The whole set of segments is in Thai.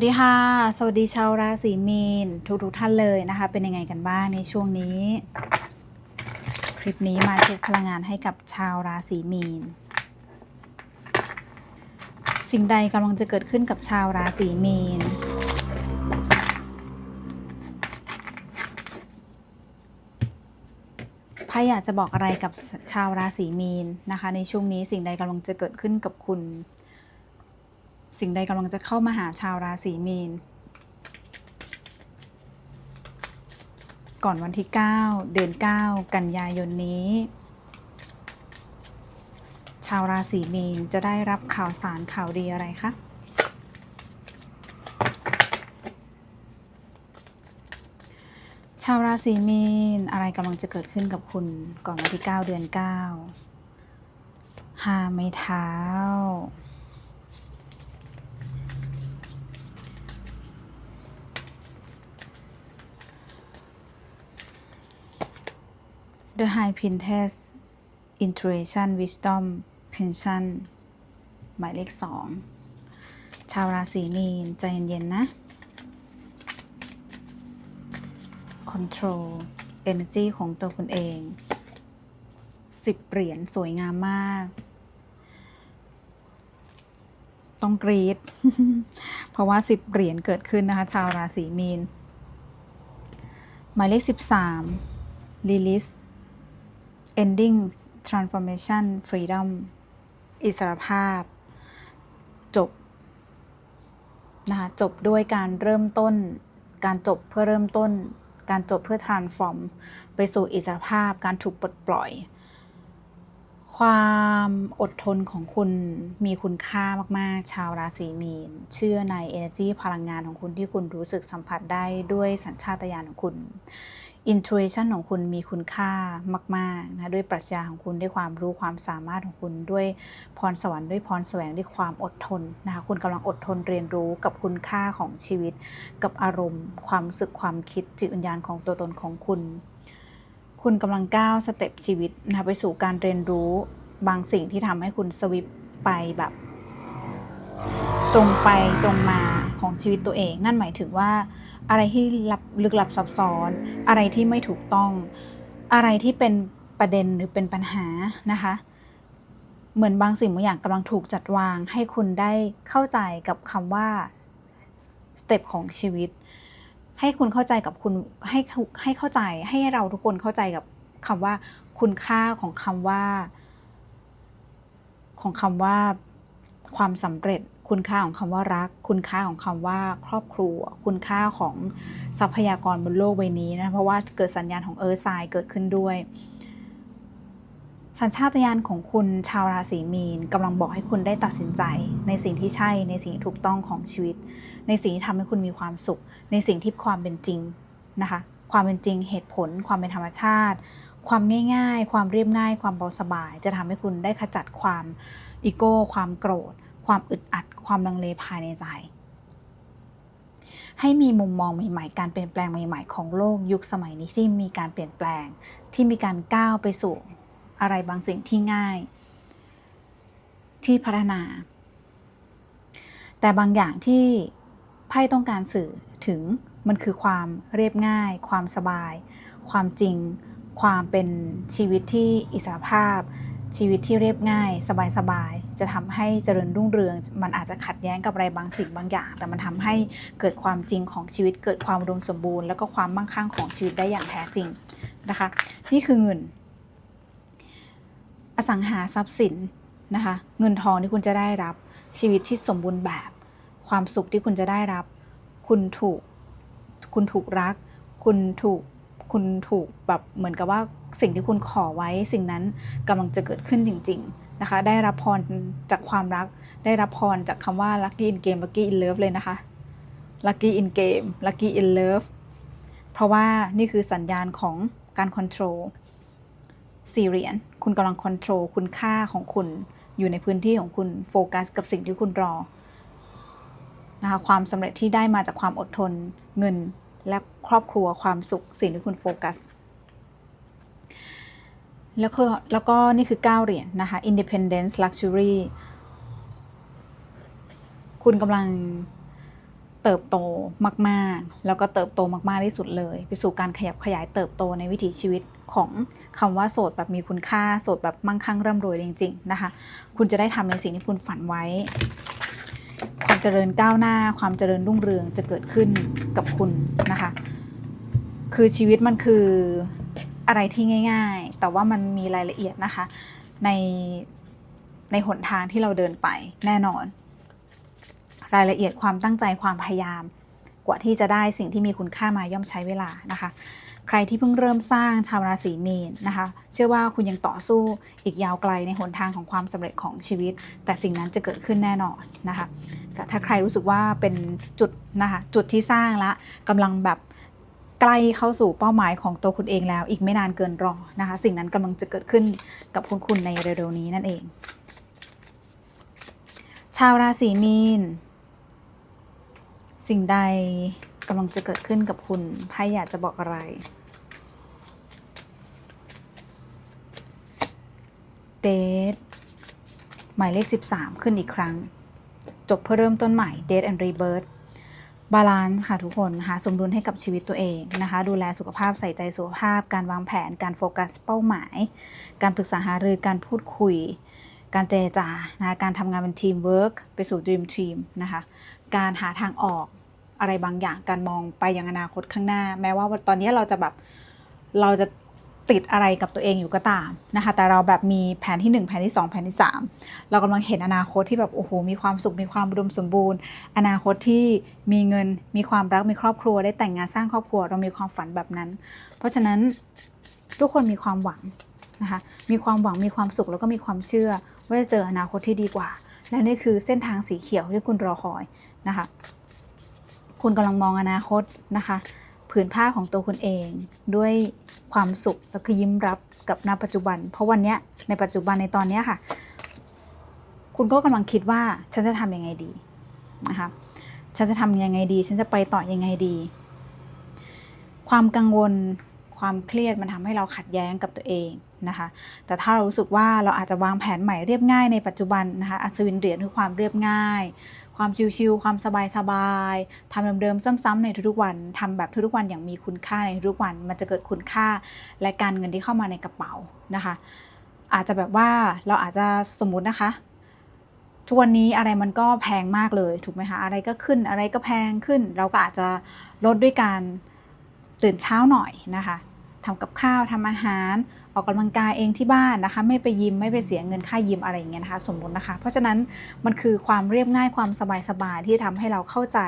วัสดีค่ะ สวัสดีชาวราศีมีนทุกทุกท่านเลยนะคะ เป็นยังไงกันบ้างในช่วงนี้ คลิปนี้มาเช็คพลังงานให้กับชาวราศีมีน สิ่งใดกำลังจะเกิดขึ้นกับชาวราศีมีนไพ่อยากจะบอกอะไรกับชาวราศีมีนนะคะ ในช่วงนี้สิ่งใดกำลังจะเกิดขึ้นกับคุณ สิ่งใดกำลังจะเข้ามาหาชาวราศีมีน ก่อนวันที่ 9 เดือน 9 กันยายนนี้ ชาวราศีมีนจะได้รับข่าวสารข่าวดีอะไรคะชาวราศีมีนอะไรกำลังจะเกิดขึ้นกับคุณก่อนวันที่ 9 เดือน 9 ห้าไม้เท้า The High Priestess Intuition Wisdom Pension หมายเลขสองชาวราศีมีนใจเย็นๆนะ Control Energy ของตัวคุณเองสิบเหรียญสวยงามมาก ต้องกรีด เพราะว่าสิบเหรียญเกิดขึ้นนะคะ ชาวราศีมีน หมายเลขสิบสาม Release ending transformation freedom อิสรภาพ จบนะคะจบด้วยการเริ่มต้น การจบเพื่อเริ่มต้น การจบเพื่อ transform ไปสู่อิสรภาพ การถูกปลดปล่อย ความอดทนของคุณมีคุณค่ามาก ๆ ชาวราศีมีน เชื่อใน energy พลังงานของคุณที่คุณรู้สึกสัมผัสได้ด้วยสัญชาตญาณของคุณ intuition ของคุณมีคุณค่ามากๆนะด้วยปรัชญาของคุณด้วยความรู้ความสามารถของคุณด้วยพรสวรรค์ด้วยพรแสวงด้วยความอดทนนะคะคุณกำลังอดทนเรียนรู้กับคุณค่าของชีวิต กับอารมณ์ ความรู้สึกความคิดจิตวิญญาณของตัวตนของคุณ คุณกำลังก้าวสเต็ปชีวิตนะคะไปสู่การเรียนรู้บางสิ่งที่ทำให้คุณสวิปไปแบบ ตรงไปตรงมา ของชีวิตตัวเอง นั่นหมายถึงว่า อะไรที่ลับลึกลับซับซ้อน อะไรที่ไม่ถูกต้อง อะไรที่เป็นประเด็นหรือเป็นปัญหานะคะ เหมือนบางสิ่งบางอย่างกำลังถูกจัดวาง ให้คุณได้เข้าใจกับคำว่าสเต็ปของชีวิต ให้คุณเข้าใจกับคุณให้ให้เข้าใจให้เราทุกคนเข้าใจกับคำว่า คุณค่าของคำว่า ของคำว่าความสำเร็จ คุณค่าของคำว่ารัก คุณค่าของคำว่าครอบครัว คุณค่าของทรัพยากรบนโลกใบนี้นะเพราะว่าเกิดสัญญาณของเอิร์ไซด์เกิดขึ้นด้วย สัญชาตญาณของคุณชาวราศีมีนกำลังบอกให้คุณได้ตัดสินใจ ในสิ่งที่ใช่ในสิ่งที่ถูกต้องของชีวิต ในสิ่งที่ทำให้คุณมีความสุข ในสิ่งที่ความเป็นจริงนะคะความเป็นจริงเหตุผล ความเป็นธรรมชาติ ความง่าย ๆ ความเรียบง่าย ความเบาสบาย จะทำให้คุณได้ขจัดความอีโก้ ความโกรธ ความอึดอัดความลังเลภายในใจ ให้มีมุมมองใหม่ๆ การเปลี่ยนแปลงใหม่ๆ ของโลกยุคสมัยนี้ที่มีการเปลี่ยนแปลง ที่มีการก้าวไปสู่อะไรบางสิ่งที่ง่าย ที่พัฒนา แต่บางอย่างที่ไพ่ต้องการสื่อถึงมันคือความเรียบง่าย ความสบาย ความจริง ความเป็นชีวิตที่อิสระภาพ ชีวิตที่เรียบง่ายสบายๆ จะทำให้เจริญรุ่งเรือง มันอาจจะขัดแย้งกับอะไรบางสิ่งบางอย่าง แต่มันทำให้เกิดความจริงของชีวิต เกิดความอุดมสมบูรณ์ แล้วก็ความมั่งคั่งของชีวิตได้อย่างแท้จริงนะคะ นี่คือเงิน อสังหาทรัพย์สินนะคะ เงินทองที่คุณจะได้รับ ชีวิตที่สมบูรณ์แบบ ความสุขที่คุณจะได้รับ คุณถูก คุณถูกรัก คุณถูก คุณถูกแบบเหมือนกับว่าสิ่งที่คุณขอไว้ สิ่งนั้นกำลังจะเกิดขึ้นจริง ๆนะคะ ได้รับพรจากความรัก ได้รับพรจากคำว่า lucky in game lucky in love เลยนะคะ lucky in game lucky in love เพราะว่านี่คือสัญญาณของการ control สี่เหรียญคุณกำลัง control คุณค่าของคุณอยู่ในพื้นที่ของคุณโฟกัสกับสิ่งที่คุณรอนะคะความสำเร็จที่ได้มาจากความอดทนเงิน และครอบครัวความสุขสิ่งที่คุณโฟกัส แล้วก็แล้วก็นี่คือ 9 เหรียญนนะคะ independence luxury คุณกำลังเติบโตมาก ๆ แล้วก็เติบโตมาก ๆ ที่สุดเลย ไปสู่การขยับขยายเติบโตในวิถีชีวิตของคำว่าโสดแบบมีคุณค่า โสดแบบมั่งคั่งร่ำรวยจริง ๆ นะคะ คุณจะได้ทำในสิ่งที่คุณฝันไว้ เจริญก้าวหน้า ความเจริญรุ่งเรืองจะเกิดขึ้นกับคุณนะคะ คือชีวิตมันคืออะไรที่ง่าย ๆ แต่ว่ามันมีรายละเอียดนะคะ ในในหนทางที่เราเดินไปแน่นอน รายละเอียดความตั้งใจความพยายาม กว่าที่จะได้สิ่งที่มีคุณค่ามาย่อมใช้เวลานะคะ ใครที่เพิ่งเริ่มสร้างชาวราศีมีนนะคะ เชื่อว่าคุณยังต่อสู้อีกยาวไกลในหนทางของความสำเร็จของชีวิต แต่สิ่งนั้นจะเกิดขึ้นแน่นอนนะคะแต่ถ้าใครรู้สึกว่าเป็นจุดนะคะจุดที่สร้างละกำลังแบบใกล้เข้าสู่เป้าหมายของตัวคุณเองแล้ว อีกไม่นานเกินรอนะคะ สิ่งนั้นกำลังจะเกิดขึ้นกับคุณคุณในเร็วๆนี้นั่นเอง ชาวราศีมีน สิ่งใดกำลังจะเกิดขึ้นกับคุณไพ่อยากจะบอกอะไร เดทหมายเลข 13 ขึ้นอีกครั้ง จบเพื่อเริ่มต้นใหม่ Date and Rebirth บาลานซ์ค่ะทุกคนหาสมดุลให้กับชีวิตตัวเองนะคะ ดูแลสุขภาพใส่ใจสุขภาพ การวางแผน การโฟกัสเป้าหมาย การปรึกษาหารือการพูดคุย การเจรจานะะการทำงานเป็นทีมเวิร์กไปสู่ Dream Team นะคะการหาทางออกอะไรบางอย่างการมองไปยังอนาคตข้างหน้า แม้ว่าตอนนี้เราจะแบบเราจะ ติดอะไรกับตัวเองอยู่ก็ตามนะคะแต่เราแบบมีแผนที่ 1 แผนที่ 2 แผนที่ 3 เรากำลังเห็นอนาคตที่แบบโอ้โหมีความสุขมีความอุดมสมบูรณ์ อนาคตที่มีเงินมีความรักมีครอบครัวได้แต่งงานสร้างครอบครัว เรามีความฝันแบบนั้น เพราะฉะนั้นทุกคนมีความหวังนะคะมีความหวังมีความสุขแล้วก็มีความเชื่อว่าจะเจออนาคตที่ดีกว่า และนี่คือเส้นทางสีเขียวที่คุณรอคอยนะคะ คุณกำลังมองอนาคตนะคะ ผืนผ้าของตัวคุณเอง ด้วยความสุขแล้วก็ยิ้มรับกับณปัจจุบัน เพราะวันเนี้ยในปัจจุบันในตอนเนี้ยค่ะ คุณก็กำลังคิดว่าฉันจะทำยังไงดีนะคะฉันจะทำยังไงดี ฉันจะไปต่อยังไงดี ความกังวลความเครียดมันทำให้เราขัดแย้งกับตัวเองนะคะ แต่ถ้าเรารู้สึกว่าเราอาจจะวางแผนใหม่เรียบง่ายในปัจจุบันนะคะ อัศวินเหรียญคือความเรียบง่าย ความชิวๆความสบายๆทำเดิมๆซ้ำๆในทุกๆวันทำแบบทุกๆวันอย่างมีคุณค่าในทุกๆวัน มันจะเกิดคุณค่าและการเงินที่เข้ามาในกระเป๋านะคะ อาจจะแบบว่าเราอาจจะสมมตินะคะทุกวันนี้อะไรมันก็แพงมากเลยถูกไหมคะอะไรก็ขึ้นอะไรก็แพงขึ้น เราก็อาจจะลดด้วยการตื่นเช้าหน่อยนะคะทำกับข้าวทำอาหาร ออกกำลังกายเองที่บ้านนะคะ ไม่ไปยิมไม่ไปเสียเงินค่ายิมอะไรอย่างเงี้ยนะคะสมมตินะคะ เพราะฉะนั้นมันคือความเรียบง่ายความสบายๆที่ทำให้เราเข้าใจ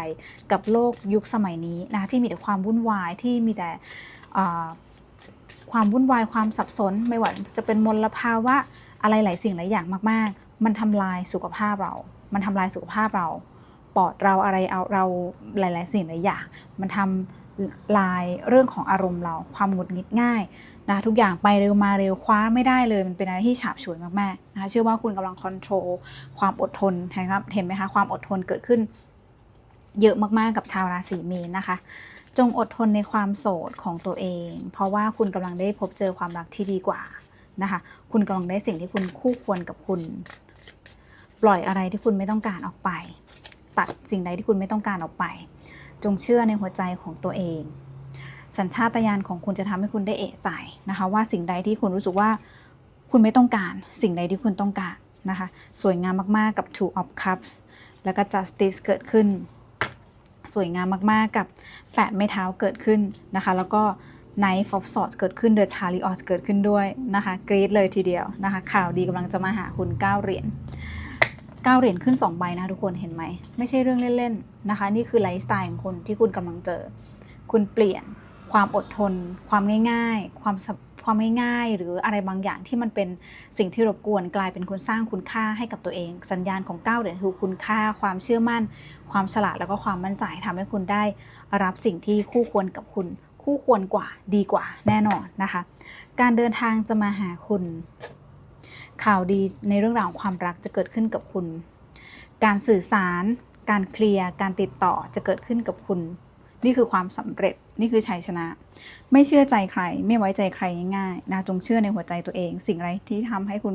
กับโลกยุคสมัยนี้นะคะที่มีแต่ความวุ่นวายที่มีแต่ความวุ่นวายความสับสนไม่ว่าจะเป็นมลภาวะอะไรหลายสิ่งหลายอย่างมาก ๆ มันทำลายสุขภาพเรา มันทำลายสุขภาพเรา ปอดเราอะไรเอาเราหลาย ๆ สิ่งหลายอย่าง มันทำลายเรื่องของอารมณ์เรา ความหงุดหงิดง่าย นะทุกอย่างไปเร็วมาเร็วคว้าไม่ได้เลยมันเป็นอะไรที่ฉาบฉวยมากๆนะคะเชื่อว่าคุณกำลังคอนโทรลความอดทนนะครับเห็นไหมคะความอดทนเกิดขึ้น เยอะมากๆกับชาวราศีมีนนะคะ จงอดทนในความโสดของตัวเอง เพราะว่าคุณกำลังได้พบเจอความรักที่ดีกว่านะคะ คุณกำลังได้สิ่งที่คุณคู่ควรกับคุณ ปล่อยอะไรที่คุณไม่ต้องการออกไป ตัดสิ่งใดที่คุณไม่ต้องการออกไป จงเชื่อในหัวใจของตัวเอง สัญชาตญาณของคุณจะทำให้คุณได้เอะใจนะคะ ว่าสิ่งใดที่คุณรู้สึกว่าคุณไม่ต้องการ สิ่งใดที่คุณต้องการนะคะ สวยงามมากๆกับ Two of Cups แล้วก็ Justice เกิดขึ้น สวยงามมากๆกับแปดไม้เท้าเกิดขึ้นนะคะ แล้วก็ Knife of Swords เกิดขึ้น The Chariot เกิดขึ้นด้วยนะคะกรีดเลยทีเดียวนะคะ ข่าวดีกำลังจะมาหาคุณ9เหรียญ9เหรียญขึ้น2ใบนะทุกคนเห็นไหม ไม่ใช่เรื่องเล่น ๆ นะคะ นี่คือไลฟ์สไตล์ของคุณที่คุณกำลังเจอ คุณเปลี่ยน ความอดทน ความง่ายๆ ความสบความง่ายๆ หรืออะไรบางอย่างที่มันเป็นสิ่งที่รบกวนกลายเป็นคุณสร้างคุณค่าให้กับตัวเอง สัญญาณของ9เหรียญคือคุณค่า ความเชื่อมั่น ความฉลาดแล้วก็ความมั่นใจทำให้คุณได้รับสิ่งที่คู่ควรกับคุณ คู่ควรกว่าดีกว่าแน่นอนนะคะ การเดินทางจะมาหาคุณ ข่าวดีในเรื่องราวความรักจะเกิดขึ้นกับคุณ การสื่อสาร การเคลียร์ การติดต่อจะเกิดขึ้นกับคุณ นี่คือความสำเร็จนี่คือชัยชนะ ไม่เชื่อใจใคร ไม่ไว้ใจใครง่ายๆนะจงเชื่อในหัวใจตัวเอง สิ่งอะไรที่ทำให้คุณ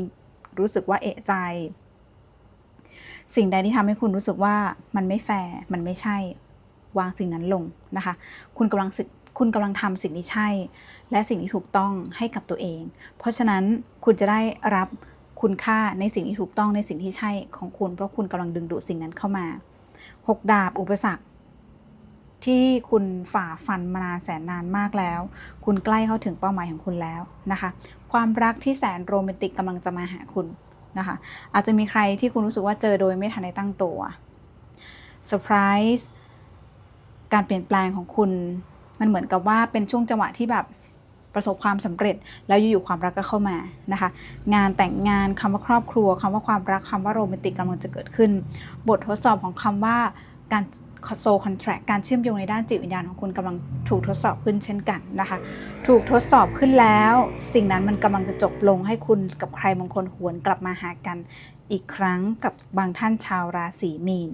รู้สึกว่าเอะใจ สิ่งใดที่ทำให้คุณรู้สึกว่ามันไม่แฟร์มันไม่ใช่วางสิ่งนั้นลงนะคะ คุณกำลังสึกคุณกำลังทำสิ่งที่ใช่ และสิ่งที่ถูกต้องให้กับตัวเอง เพราะฉะนั้นคุณจะได้รับคุณค่าในสิ่งที่ถูกต้องในสิ่งที่ใช่ของคุณ เพราะคุณกำลังดึงดูดสิ่งนั้นเข้ามาหกดาบอุปสรรค ที่คุณฝ่าฟันมานานแสนนานมากแล้ว คุณใกล้เข้าถึงเป้าหมายของคุณแล้วนะคะ ความรักที่แสนโรแมนติกกำลังจะมาหาคุณนะคะ อาจจะมีใครที่คุณรู้สึกว่าเจอโดยไม่ทันได้ตั้งตัวเซอร์ไพรส์การเปลี่ยนแปลงของคุณมันเหมือนกับว่าเป็นช่วงจังหวะที่แบบประสบความสำเร็จ แล้วอยู่ๆความรักก็เข้ามานะคะ งานแต่งงานคำว่าครอบครัวคำว่าความรักคำว่าโรแมนติกกำลังจะเกิดขึ้น บททดสอบของคำว่าการ โซคอนแทรคการเชื่อมโยงในด้านจิตวิญญาณของคุณกำลังถูกทดสอบขึ้นเช่นกันนะคะ ถูกทดสอบขึ้นแล้ว สิ่งนั้นมันกำลังจะจบลงให้คุณกับใครบางคนหวนกลับมาหากันอีกครั้งกับบางท่านชาวราศีมีน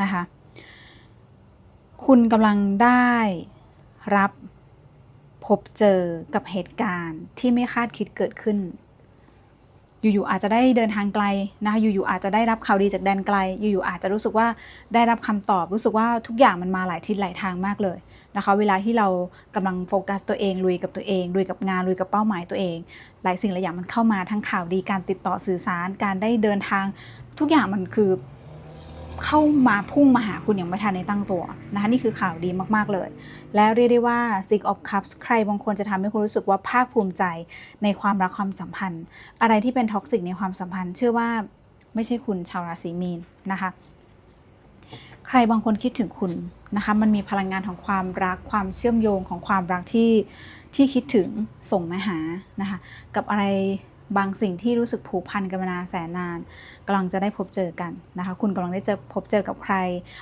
นะคะคุณกำลังได้รับพบเจอกับเหตุการณ์ที่ไม่คาดคิดเกิดขึ้น อยู่ๆอาจจะได้เดินทางไกลนะคะอยู่ๆอาจจะได้รับข่าวดีจากแดนไกล อยู่ๆอาจจะรู้สึกว่าได้รับคำตอบรู้สึกว่าทุกอย่างมันมาหลายทิศหลายทางมากเลยนะคะเวลาที่เรากำลังโฟกัสตัวเองลุยกับตัวเองลุยกับงานลุยกับเป้าหมายตัวเอง หลายสิ่งหลายอย่างมันเข้ามาทั้งข่าวดีการติดต่อสื่อสาร การได้เดินทางทุกอย่างมันคือ เข้ามาพุ่งมาหาคุณอย่างไม่ทันในตั้งตัวนะคะนี่คือข่าวดีมากๆเลย แล้วเรียกได้ว่า Six of Cups ใครบางคนจะทำให้คุณรู้สึกว่าภาคภูมิใจในความรักความสัมพันธ์ อะไรที่เป็นท็อกซิกในความสัมพันธ์ เชื่อว่าไม่ใช่คุณชาวราศีมีนนะคะใครบางคนคิดถึงคุณนะคะ มันมีพลังงานของความรักความเชื่อมโยงของความรักที่ที่คิดถึงส่งมาหานะคะ กับอะไร บางสิ่งที่รู้สึกผูกพันกันมานานแสนนานกำลังจะได้พบเจอกันนะคะ คุณกำลังได้เจอพบเจอกับใคร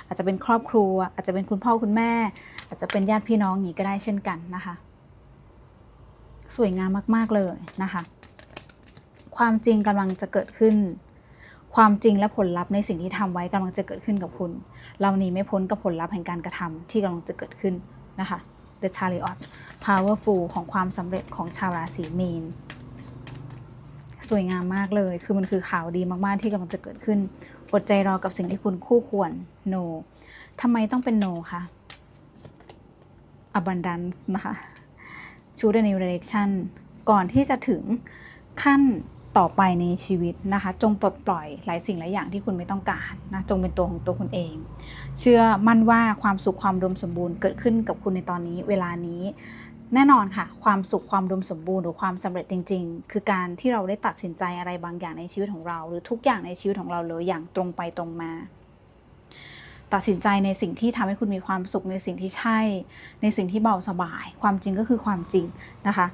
อาจจะเป็นครอบครัว อาจจะเป็นคุณพ่อคุณแม่ อาจจะเป็นญาติพี่น้องอย่างนี้ก็ได้เช่นกันนะคะ สวยงามมาก ๆเลยนะคะ ความจริงกำลังจะเกิดขึ้น ความจริงและผลลัพธ์ในสิ่งที่ทำไว้กำลังจะเกิดขึ้นกับคุณ เราหนีไม่พ้นกับผลลัพธ์แห่งการกระทำที่กำลังจะเกิดขึ้นนะคะ The Chariot Powerful ของความสำเร็จของชาวราศีมีน สวยงามมากเลย คือมันคือข่าวดีมากๆที่กำลังจะเกิดขึ้น อดใจรอกับสิ่งที่คุณคู่ควร no ทำไมต้องเป็น no คะ abundance นะคะ choose a new direction ก่อนที่จะถึงขั้นต่อไปในชีวิตนะคะ จงปลดปล่อยหลายสิ่งหลายอย่างที่คุณไม่ต้องการนะจงเป็นตัวของตัวคุณเอง เชื่อมั่นว่าความสุขความดมสมบูรณ์เกิดขึ้นกับคุณในตอนนี้ เวลานี้ แน่นอนค่ะ ความสุขความดมสมบูรณ์หรือความสำเร็จจริง ๆ คือการที่เราได้ตัดสินใจอะไรบางอย่างในชีวิตของเรา หรือทุกอย่างในชีวิตของเราเลยอย่างตรงไปตรงมา ตัดสินใจในสิ่งที่ทำให้คุณมีความสุขในสิ่งที่ใช่ ในสิ่งที่เบาสบาย ความจริงก็คือความจริงนะคะ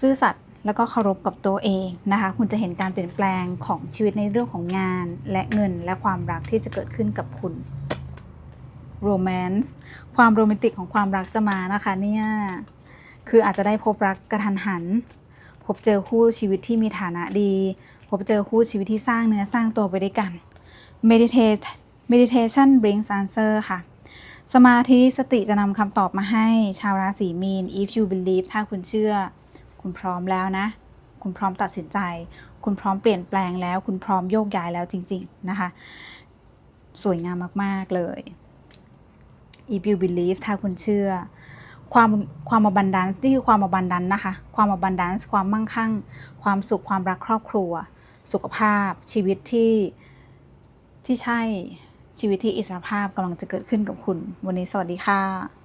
ซื่อสัตย์แล้วก็เคารพกับตัวเองนะคะ คุณจะเห็นการเปลี่ยนแปลงของชีวิตในเรื่องของงาน และเงินและความรักที่จะเกิดขึ้นกับคุณ โรแมนต์ความโรแมนติกของความรักจะมานะคะเนี่ย คืออาจจะได้พบรักกระทันหัน พบเจอคู่ชีวิตที่มีฐานะดี พบเจอคู่ชีวิตที่สร้างเนื้อสร้างตัวไปด้วยกัน meditate meditation brings answer ค่ะ สมาธิสติจะนำคำตอบมาให้ชาวราศีมีน if you believe ถ้าคุณเชื่อ คุณพร้อมแล้วนะ คุณพร้อมตัดสินใจ คุณพร้อมเปลี่ยนแปลงแล้ว คุณพร้อมโยกย้ายแล้วจริง ๆ นะคะ สวยงามมาก ๆ เลย if you believe ถ้าคุณเชื่อ ความความอบันดันซ์นี่คือความอบันดันนะคะ ความอบันดันซ์ความมั่งคั่ง ความสุขความรักครอบครัว สุขภาพ ชีวิตที่ที่ใช่ชีวิตที่อิสรภาพกำลังจะเกิดขึ้นกับคุณ วันนี้สวัสดีค่ะ